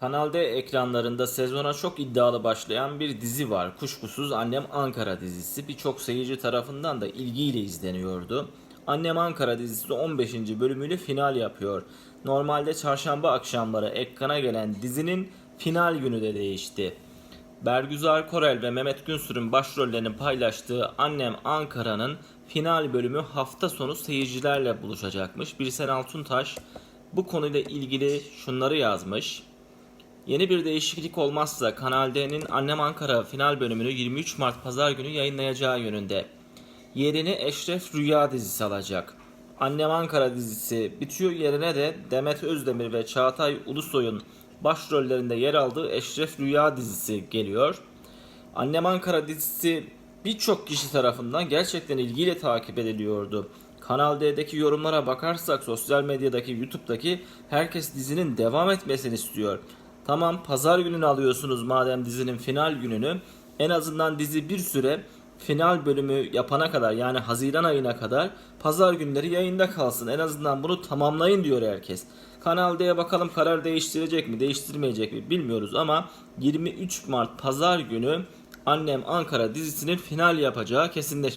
Kanal D ekranlarında sezona çok iddialı başlayan bir dizi var. Kuşkusuz Annem Ankara dizisi birçok seyirci tarafından da ilgiyle izleniyordu. Annem Ankara dizisi 15. bölümüyle final yapıyor. Normalde çarşamba akşamları ekrana gelen dizinin final günü de değişti. Bergüzar Korel ve Mehmet Günsür'ün başrollerini paylaştığı Annem Ankara'nın final bölümü hafta sonu seyircilerle buluşacakmış. Birsen Altuntaş bu konuyla ilgili şunları yazmış. Yeni bir değişiklik olmazsa Kanal D'nin Annem Ankara final bölümünü 23 Mart Pazar günü yayınlayacağı yönünde. Yerini Eşref Rüya dizisi alacak. Annem Ankara dizisi bitiyor yerine de Demet Özdemir ve Çağatay Ulusoy'un başrollerinde yer aldığı Eşref Rüya dizisi geliyor. Annem Ankara dizisi birçok kişi tarafından gerçekten ilgiyle takip ediliyordu. Kanal D'deki yorumlara bakarsak sosyal medyadaki YouTube'daki herkes dizinin devam etmesini istiyor. Tamam pazar gününü alıyorsunuz madem dizinin final gününü. En azından dizi bir süre final bölümü yapana kadar yani Haziran ayına kadar pazar günleri yayında kalsın. En azından bunu tamamlayın diyor herkes. Kanal D'ye bakalım karar değiştirecek mi değiştirmeyecek mi bilmiyoruz ama 23 Mart pazar günü Annem Ankara dizisinin final yapacağı kesinleşti.